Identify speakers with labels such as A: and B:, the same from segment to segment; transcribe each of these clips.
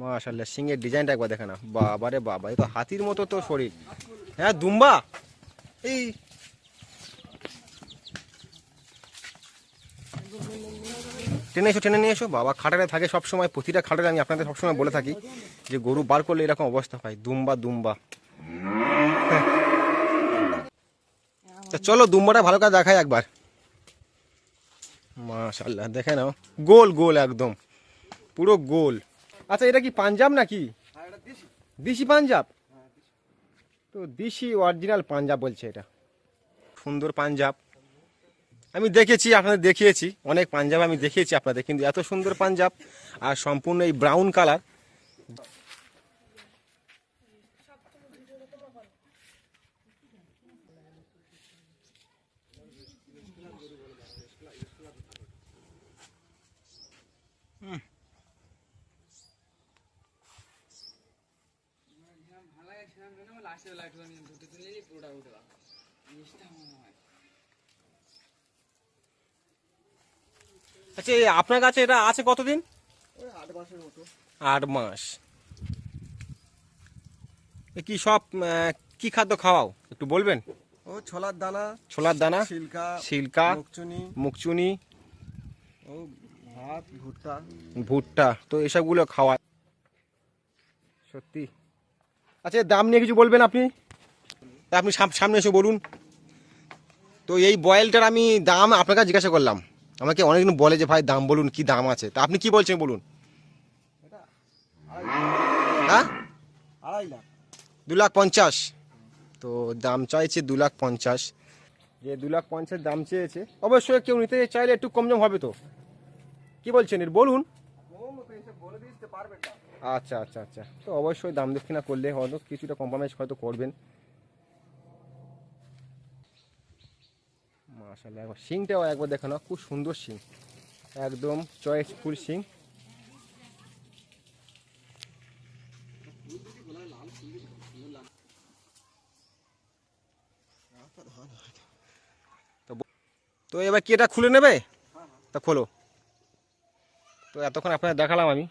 A: মাশাল্লাহ সিংয়ের ডিজাইনটা একবার দেখে না বাবা রে বাবা, এ তো হাতির মতো তো শরীর। হ্যাঁ দুম্বা! এই! টেনে এসো, টেনে নিয়ে এসো। বাবা, খাটারে থাকে সব সময় প্রতিটা খাটারে আমি আপনাদের সবসময় বলে থাকি যে গরু বার করলে এরকম অবস্থা হয়। দুম্বা দুম্বা। চলো, দুম্বাটা ভালো করে দেখায় একবার। মাশাল্লাহ দেখে নাও। গোল গোল একদম। পুরো গোল। আচ্ছা এটা কি পাঞ্জাব নাকি? দিশি। পাঞ্জাব? তো দিশি অরিজিনাল পাঞ্জাব বলছে এটা। সুন্দর পাঞ্জাব। আমি দেখেছি আপনাদের দেখিয়েছি অনেক পাঞ্জাব আমি দেখিয়েছি আপনাদের কিন্তু এত সুন্দর পাঞ্জাব আর সম্পূর্ণ এই ব্রাউন কালার আচ্ছা আপনার কাছে এটা আছে কতদিন?
B: আট মাসের মতো।
A: আট মাস। এ কি সব কি খাদ্য খাওয়াও? একটু বলবেন?
B: ও ছোলার দানা
A: ছোলার দানা
B: সিল্কা
A: সিল্কা
B: মুকচুনি
A: মুকচুনি
B: ও ভাত ভুট্টা।
A: ভুট্টা। তো এসবগুলো খাওয়ায় সত্যি। আচ্ছা দাম নিয়ে কিছু বলবেন আপনি? তা আপনি সাম- সামনে এসে বলুন। তো এই বয়েলটার আমি দাম আপনার কাছে জিজ্ঞাসা করলাম। আমাকে অনেকদিন বলে যে ভাই দাম বলুন কি দাম আছে? তা আপনি কি বলছেন বলুন। হ্যাঁ? দু লাখ পঞ্চাশ। তো দাম চাইছে দু লাখ পঞ্চাশ। যে দু লাখ পঞ্চাশ দাম চেয়েছে অবশ্যই কেউ নিতে চাইলে একটু কম জম হবে তো। কি বলছেন এর? বলুন।
B: বলে দিতে পারবেন না
A: আচ্ছা আচ্ছা আচ্ছা। তো অবশ্যই দাম দক্ষিণা করলে হয়তো কিছুটা কম্প্রোমাইজ হয়তো করবেন। মাশাল্লাহ একবার শিংটাও একবার দেখো না খুব সুন্দর শিং। একদম চয়েসফুল শিং। তো তো এবার কি এটা খুলে নেবে? তা খোলো। তো এতক্ষণ আপনার দেখালাম আমি।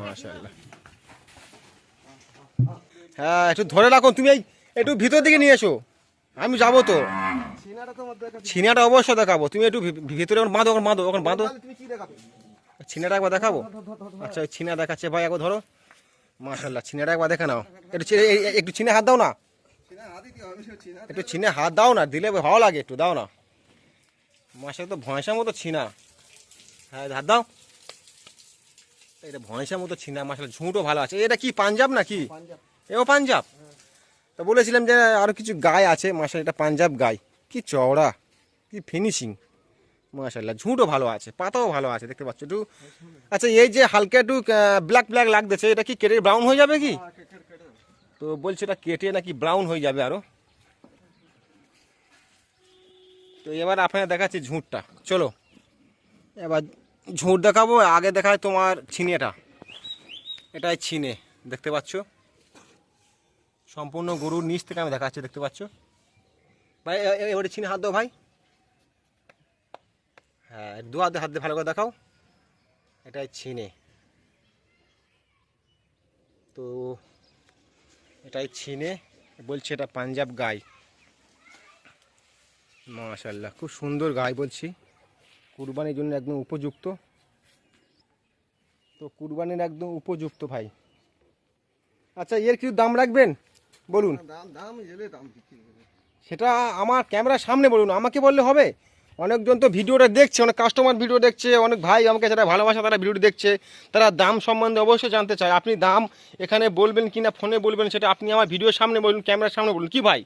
A: মাশাআল্লাহ হ্যাঁ একটু ধরে রাখো তুমি এই একটু ভিতর দিকে নিয়ে এসো। আমি যাব তো। ছিনাটা অবশ্যই দেখাবো। তুমি একটু ভিতরে বাঁধো ওখানে বাঁধো ওখানে বাঁধো। ছিনাটা একবার দেখাবো? আচ্ছা ওই ছিনা দেখাচ্ছে। ভাই একবার ধরো। মাশাল্লাহ ছিনাটা একবার দেখে নাও। একটু একটু ছিনে হাত দাও না। একটু ছিনে হাত দাও না দিলে ভালো লাগে একটু দাও না। মাসে তো ভয়সা মতো ছিনা হ্যাঁ হাত দাও। এটা ভয়সা মতো ছিনা মাসাল ঝুঁটও ভালো আছে। এটা কি পাঞ্জাব নাকি? এও পাঞ্জাব? তো বলেছিলাম যে আরও কিছু গায়ে আছে মাসাল এটা পাঞ্জাব গাই। কি চওড়া কি ফিনিশিং মাসাল্লাহ ঝুঁটও ভালো আছে, পাতাও ভালো আছে, দেখতে পাচ্ছ, একটু আচ্ছা এই যে হালকা একটু ব্ল্যাক ব্ল্যাক লাগতেছে, এটা কি কেটে ব্রাউন হয়ে যাবে কি। তো বলছে এটা কেটে নাকি ব্রাউন হয়ে যাবে আরও। তো এবার আপনার দেখাচ্ছি ঝুঁটটা, চলো। এবার ঝুঁট দেখাবো, আগে দেখায় তোমার ছিনেটা। এটাই ছিনে, দেখতে পাচ্ছ? সম্পূর্ণ গরুর নিচ থেকে আমি দেখাচ্ছি, দেখতে পাচ্ছ? ভাই এবারে ছিনে হাত দাও ভাই। হ্যাঁ দু হাতে হাত দিয়ে ভালো করে দেখাও। এটাই ছিনে। তো এটাই ছিনে। বলছি এটা পাঞ্জাব গাই। মাশাল্লাহ খুব সুন্দর গাই বলছি। কুরবানির জন্য একদম উপযুক্ত। তো কুরবানির একদম উপযুক্ত ভাই। আচ্ছা এর কিছু দাম রাখবেন? বলুন।
B: দাম
A: সেটা আমার ক্যামেরার সামনে বলুন আমাকে বললে হবে? অনেকজন তো ভিডিওটা দেখছে, অনেক কাস্টমার ভিডিও দেখছে, অনেক ভাই আমাকে যারা ভালোবাসা তারা ভিডিওটি দেখছে, তারা দাম সম্বন্ধে অবশ্যই জানতে চায়। আপনি দাম এখানে বলবেন কি না ফোনে বলবেন সেটা আপনি আমার ভিডিওর সামনে বলুন ক্যামেরার সামনে বলুন। কি ভাই?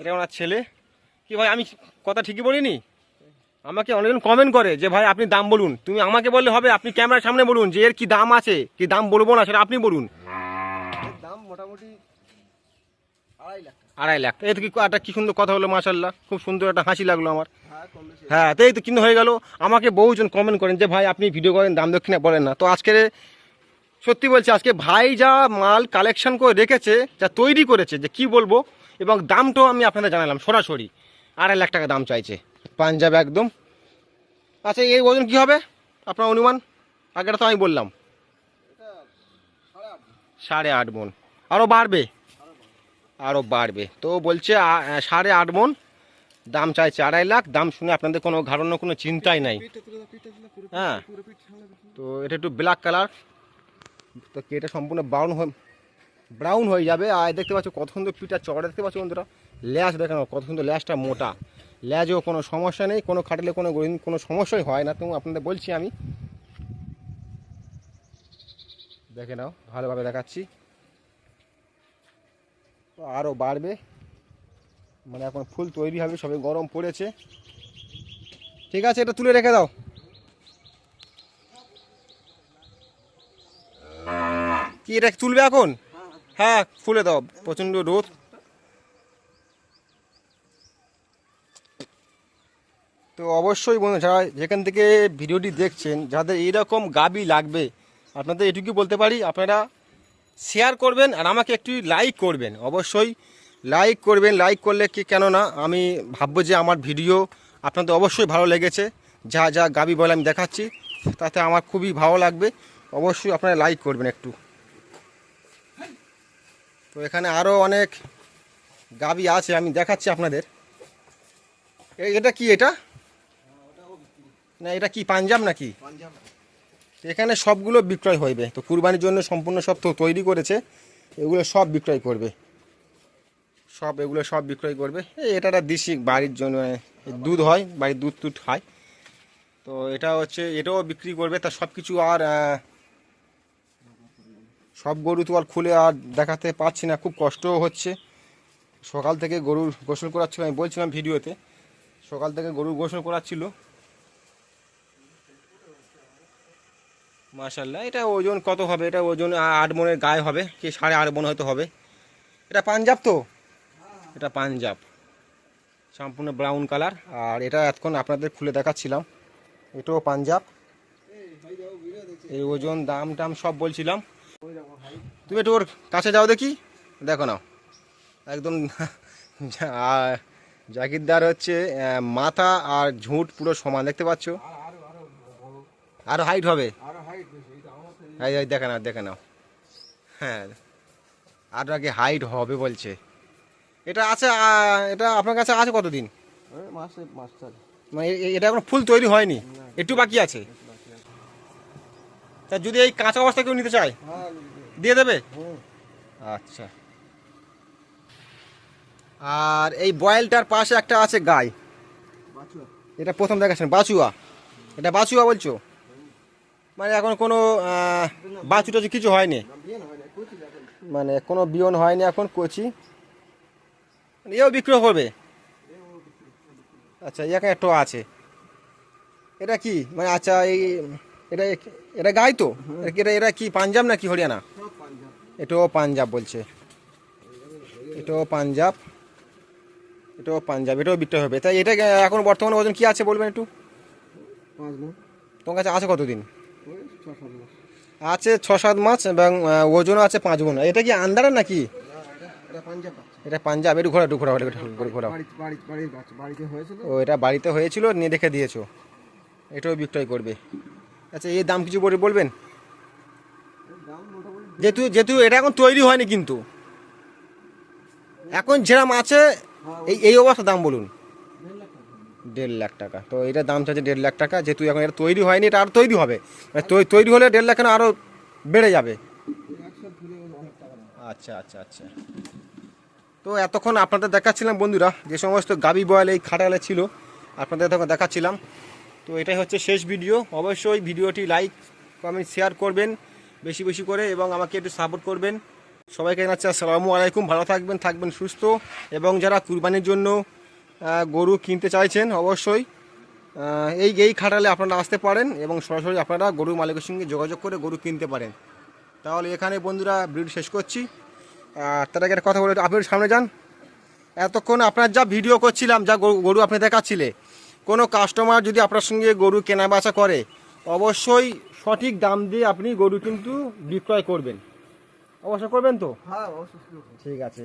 A: এটা আমার ছেলে। কি ভাই, আমি কথা ঠিকই বলিনি? আমাকে অনেকজন কমেন্ট করে যে, ভাই, আপনি দাম বলুন। তুমি আমাকে বললে হবে, আপনি ক্যামেরার সামনে বলুন যে, এর কি দাম আছে? কি দাম বলব না সেটা আপনি বলুন।
B: দাম মোটামুটি আড়াই লাখ।
A: আড়াই লাখ। এই তো কি একটা কি সুন্দর কথা হলো মাশাল্লাহ খুব সুন্দর একটা হাসি লাগল আমার।
B: হ্যাঁ
A: হ্যাঁ তো এই তো কিন্তু হয়ে গেল। আমাকে বহুজন কমেন্ট করেন যে ভাই আপনি ভিডিও করেন দাম দক্ষিণা বলেন না। তো আজকে সত্যি বলছি আজকে ভাই যা মাল কালেকশন করে রেখেছে যা তৈরি করেছে যে কি বলব এবং দামটাও আমি আপনাদের জানালাম সরাসরি। আড়াই লাখ টাকা দাম চাইছে পাঞ্জাব একদম। আচ্ছা এই ওজন কি হবে? আপনার অনুমান? আগেটা তো আমি বললাম।
B: সাড়ে আট।
A: সাড়ে আট মন। আরও বাড়বে। আরও বাড়বে। তো বলছে সাড়ে আট মন দাম চাইছে আড়াই লাখ দাম শুনে আপনাদের কোনো ধারণা কোনো চিন্তাই নাই। হ্যাঁ। তো এটা একটু ব্ল্যাক কালার তো কি এটা সম্পূর্ণ ব্রাউন হয়ে ব্রাউন হয়ে যাবে। আর দেখতে পাচ্ছ কত সুন্দর পিঠা চড়া দেখতে পাচ্ছ বন্ধুরা? ল্যাস দেখেন কত সুন্দর ল্যাসটা মোটা। ল্যাজও কোনো সমস্যা নেই কোনো খাটলে কোনো কোনো সমস্যাই হয় না। তো আপনাদের বলছি আমি। দেখে নাও ভালোভাবে দেখাচ্ছি। আরও বাড়বে। মানে এখন ফুল তৈরি হবে, সবে গরম পড়েছে। ঠিক আছে, এটা তুলে রেখে দাও। কি, এটা তুলবে এখন? হ্যাঁ ফুলে দাও, প্রচণ্ড রোদ। তো অবশ্যই বন্ধু, যারা যেখান থেকে ভিডিওটি দেখছেন, যাদের এইরকম গাবি লাগবে, আপনাদের এটুকু বলতে পারি, আপনারা শেয়ার করবেন আর আমাকে একটু লাইক করবেন। অবশ্যই লাইক করবেন। লাইক করলে কি কেন না আমি ভাববো যে আমার ভিডিও আপনাদের অবশ্যই ভালো লেগেছে। যা যা গাবি বলে আমি দেখাচ্ছি, তাতে আমার খুবই ভালো লাগবে। অবশ্যই আপনারা লাইক করবেন একটু। তো এখানে আরও অনেক গাবি আছে, আমি দেখাচ্ছি আপনাদের। এটা কি এটা? না, এটা কি, পাঞ্জাব নাকি?
B: পাঞ্জাব।
A: এখানে সবগুলো বিক্রয় হইবে। তো কুরবানির জন্য সম্পূর্ণ সব তৈরি করেছে, এগুলো সব বিক্রয় করবে। সব এগুলো সব বিক্রয় করবে। এটা একটা দেশি বাড়ির জন্য দুধ হয়, বাড়ির দুধ টুধ খায়। তো এটা হচ্ছে, এটাও বিক্রি করবে। তা সব কিছু আর সব গরু তো আর খুলে আর দেখাতে পারছি না, খুব কষ্টও হচ্ছে। সকাল থেকে গরুর গোসল করাচ্ছিল, আমি বলছিলাম ভিডিওতে, সকাল থেকে গরুর গোসল করাচ্ছিল। মাশাল্লাহ এটা ওজন কত হবে? এটা ওজন আট মনের গায়ে হবে, কি সাড়ে আট মন হয়তো হবে। এটা পাঞ্জাব তো? এটা পাঞ্জাব। সম্পূর্ণ ব্রাউন কালার আর এটা এতক্ষণ আপনাদের খুলে দেখাচ্ছিলাম। এটাও পাঞ্জাব।
B: এই
A: ওজন, দাম টাম সব বলছিলাম। তুমি একটু ওর কাছে যাও দেখি। দেখো নাও। একদম জাকিরদার হচ্ছে মাথা আর ঝুঁট পুরো সমান, দেখতে পাচ্ছ?
B: আরও আরও
A: আরও হাইট হবে? এই দেখে নাও দেখে নাও। হ্যাঁ। আর আগে হাইট হবে বলছে। এটা আছে এটা আপনার কাছে আছে কতদিন? মানে এটা এখন ফুল তৈরি হয়নি। একটু বাকি আছে। তা যদি এই কাঁচা অবস্থা কেউ নিতে চায়
B: হ্যাঁ
A: দিয়ে দেবে? আচ্ছা। আর এই বয়েলটার পাশে একটা আছে গাই। এটা প্রথম দেখাচ্ছেন বাচুয়া এটা বাচুয়া বলছো? মানে এখন কোনো আহ, বাছু কিছু হয়নি।
B: হয়
A: মানে কোনো বিয়ন হয়নি এখন কচি। মানে এও বিক্রয় করবে। আচ্ছা এখানে একটা আছে। এটা কি? মানে আচ্ছা এই এটা এটা গাই তো? এটা এটা কি পাঞ্জাব না কি হরিয়ানা? এটাও পাঞ্জাব বলছে। এটাও পাঞ্জাব। এটাও পাঞ্জাব এটাও বিক্রয় হবে। তাই এটা এখন বর্তমানে ওজন কি আছে বলবেন একটু? তোমার কাছে আছে কতদিন? আছে ছ সাত মাছ এবং আহ, ওজনও আছে পাঁচ গুণ। এটা কি আন্দারের নাকি?
B: এটা পাঞ্জাব।
A: একটু ঘোরা একটু ঘোরা ঘোরা ও এটা বাড়িতে হয়েছিল নিয়ে দেখে দিয়েছ। এটাও বিক্রয় করবে। আচ্ছা এই দাম কিছু বলে বলবেন?
B: এর
A: যেহেতু যেহেতু এটা এখন তৈরি হয়নি কিন্তু। এখন যেরাম আছে এই এই অবস্থা দাম বলুন।
B: দেড় লাখ টাকা।
A: তো এটার দাম চাচ্ছে দেড় লাখ টাকা, যেহেতু এখন এটা তৈরি হয়নি, এটা আর তৈরি হবে। তৈরি হলে দেড় লাখ কেন আরও বেড়ে যাবে। আচ্ছা আচ্ছা আচ্ছা। তো এতক্ষণ আপনাদের দেখাচ্ছিলাম বন্ধুরা, যে সমস্ত গাবি বয়াল এই খাটালে ছিল, আপনাদের তখন দেখাচ্ছিলাম। তো এটাই হচ্ছে শেষ ভিডিও। অবশ্যই ভিডিওটি লাইক, কমেন্ট, শেয়ার করবেন বেশি বেশি করে, এবং আমাকে একটু সাপোর্ট করবেন। সবাইকে জানাচ্ছি, আসসালামু আলাইকুম। ভালো থাকবেন থাকবেন সুস্থ। এবং যারা কুরবানির জন্য গরু কিনতে চাইছেন অবশ্যই। এই এই খাটালে আপনারা আসতে পারেন এবং সরাসরি আপনারা গরু মালিকের সঙ্গে যোগাযোগ করে গরু কিনতে পারেন। তাহলে এখানে বন্ধুরা ভিডিও শেষ করছি। আর তার আগে একটা কথা বলে আপনি সামনে যান। এতক্ষণ আপনার যা ভিডিও করছিলাম যা গরু- গরু আপনি দেখাচ্ছিলে কোনো কাস্টমার যদি আপনার সঙ্গে গরু কেনা বেচা করে অবশ্যই সঠিক দাম দিয়ে আপনি গরু কিন্তু বিক্রয় করবেন। অবশ্যই করবেন তো?
B: হ্যাঁ অবশ্যই
A: ঠিক আছে।